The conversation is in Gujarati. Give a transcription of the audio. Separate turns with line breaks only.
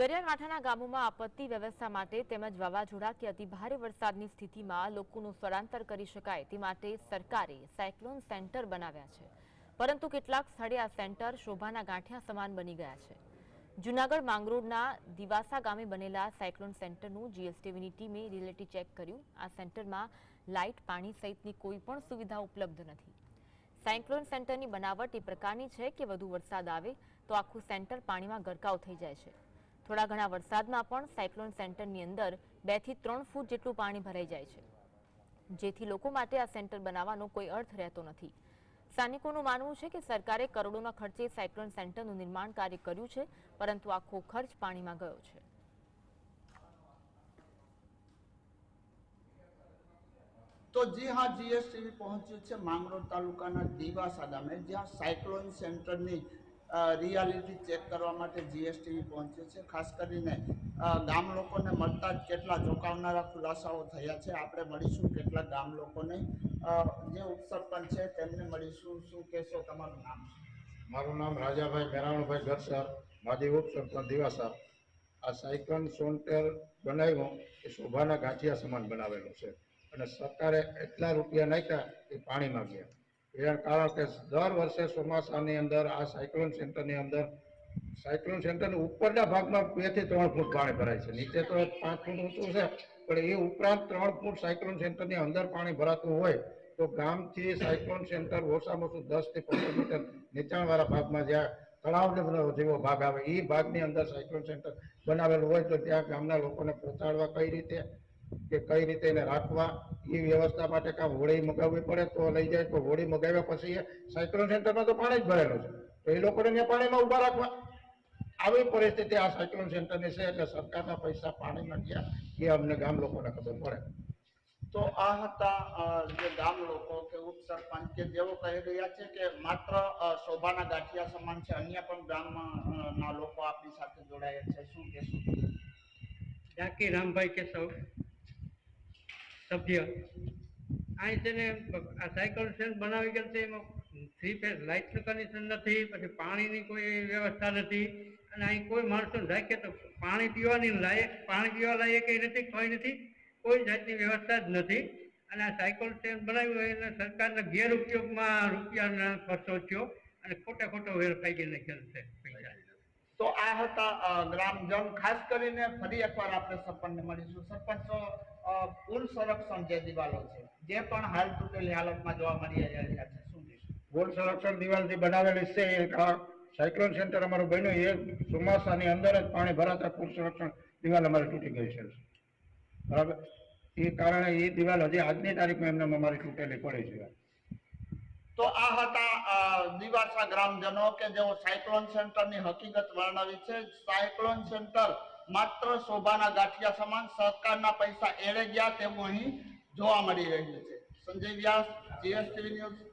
દરિયાકાંઠાના ગામોમાં આપત્તિ વ્યવસ્થા માટે તેમજ વાવાઝોડા કે અતિભારે વરસાદની સ્થિતિમાં લોકોનું સ્થળાંતર કરી શકાય તે માટે સરકારે સાયક્લોન સેન્ટર બનાવ્યા છે. પરંતુ કેટલાક સ્થળે આ સેન્ટર શોભાના ગાંઠિયા સમાન બની ગયા છે. જૂનાગઢ માંગરોળના દિવાસા ગામે બનેલા સાયક્લોન સેન્ટરનું જીએસટીવીની ટીમે રિલેટી ચેક કર્યું. આ સેન્ટરમાં લાઇટ, પાણી સહિતની કોઈ પણ સુવિધા ઉપલબ્ધ નથી. સાયક્લોન સેન્ટરની બનાવટ એ પ્રકારની છે કે વધુ વરસાદ આવે તો આખું સેન્ટર પાણીમાં ગરકાવ થઈ જાય છે. થોડા ઘણા વરસાદમાં પણ સાયક્લોન સેન્ટરની અંદર બેથી ત્રણ ફૂટ જેટલું પાણી ભરાઈ જાય છે. જેથી લોકો માટે આ સેન્ટર બનાવવાનો કોઈ અર્થ રહેતો નથી. સ્થાનિકોનું માનવું છે કે સરકારે કરોડોના ખર્ચે સાયક્લોન સેન્ટરનું નિર્માણ કાર્ય કર્યું છે, પરંતુ આખો ખર્ચ પાણીમાં ગયો છે.
તો જી હા જીએસટીવી પહોંચ્યું છે માંગરોળ તાલુકાના દીવાસા ગામે જ્યાં સાયક્લોન સેન્ટરની રિયાલિટી ચેક કરવા માટે જીએસટી પહોંચ્યું છે. ખાસ કરીને ગામ લોકોને મળતા જ કેટલા ચોંકાવનારા ખુલાસાઓ થયા છે. આપણે મળીશું કેટલા ગામ લોકોને. જે ઉપસરપંચ છે, તેમને મળીશું. શું કહેશો? તમારું નામ?
મારું નામ રાજાભાઈ મેરાણભાઈ ગરસર માજી ઉપસરપંચ દિવાસા આ સાયકલ સોન્ટેર બનાવ્યો, એ શોભાના ગાંઠિયા સમાન બનાવેલો છે. અને સરકારે એટલા રૂપિયા નાખ્યા, એ પાણીમાં ગયા. કારણ કે દર વર્ષે ચોમાસાની અંદર, આ સાયક્લોન સેન્ટરની અંદર સાયક્લોન સેન્ટરની ઉપરના ભાગમાં બેથી ત્રણ ફૂટ પાણી ભરાય છે. નીચે તો પાંચ ફૂટ ઊંચું છે, પણ એ ઉપરાંત ત્રણ ફૂટ સાયક્લોન સેન્ટરની અંદર પાણી ભરાતું હોય, તો ગામથી સાયક્લોન સેન્ટર ઓછામાં ઓછું દસથી પંદર મીટર નીચાણવાળા ભાગમાં જ્યાં તળાવ જેવો ભાગ આવે એ ભાગની અંદર સાયક્લોન સેન્ટર બનાવેલું હોય તો ત્યાં ગામના લોકોને પહોંચાડવા કઈ રીતે કે કઈ રીતે એને રાખવા એ વ્યવસ્થા માટે કાં હોળી મગાવવી પડે તો લઈ જાય તો હોળી મગાવ્યા પછી એ સાયક્લોન સેન્ટરમાં તો પાણી જ ભરેલું છે. તો એ લોકોને ત્યાં પાણીમાં ઊભા રાખવા. આવી પરિસ્થિતિ આ સાયક્લોન સેન્ટરની છે એટલે સરકારના પૈસા પાણીમાં ગયા એ અમને ગામ લોકોને ખબર પડે.
તો આ હતા અ, જે ગામ લોકો કે ઉપસરપંચ કે જેઓ કહી રહ્યા છે કે માત્ર અ, શોભાના ગાંઠિયા સમાન છે અન્ય પણ ગામમાં અ, ના લોકો આપણી સાથે જોડાયા છે. શું કહેશું?
ઝાંકી રામભાઈ કેશવ સભ્ય. અહીં છે ને, આ સાયકલ સ્ટેન્ડ બનાવી ગયેલ છે, એમાં થ્રી ફેઝ લાઇટનું કનેક્શન નથી, પછી પાણીની કોઈ વ્યવસ્થા નથી, અને અહીં કોઈ માણસો રાખે તો પાણી પીવાની લાયક, પાણી પીવા લાયક નથી કોઈ નથી, કોઈ જાતની વ્યવસ્થા જ નથી. અને આ સાયકલ સ્ટેન્ડ બનાવ્યું હોય એને સરકારના ગેરઉપયોગમાં રૂપિયાના ખર્ચો થયો, અને ખોટે ખોટો વેરફાઈ ગઈને ખેલ છે પૈસા.
તો આ હતા ગ્રામજન, ખાસ કરીને ફરી એકવાર આપણે સરપંચને મળીશું. સરપંચ પુલ સંરક્ષણ જે દિવાલો છે જે પણ હાલ તૂટેલી હાલતમાં જોવા મળી રહ્યા છે શું
ગોળ સંરક્ષણ દિવાલથી બનાવેલી છે એ સાયક્લોન સેન્ટર અમારું બન્યું એ ચોમાસાની અંદર જ પાણી ભરાતા કુલ સંરક્ષણ દિવાલ અમારે તૂટી ગઈ છે. બરાબર? એ કારણે એ દિવાલ હજી આજની તારીખમાં એમને અમારી તૂટેલી પડી છે.
તો આ હતા અ, દિવાસા ગ્રામજનો કે જેઓ સાયક્લોન સેન્ટરની હકીકત વર્ણવી છે? સાયક્લોન સેન્ટર માત્ર શોભાના ગાંઠિયા સમાન સરકારના પૈસા એળે ગયા તેવું અહીં જોવા મળી રહ્યું છે. Sanjay Vyas, GSTV news.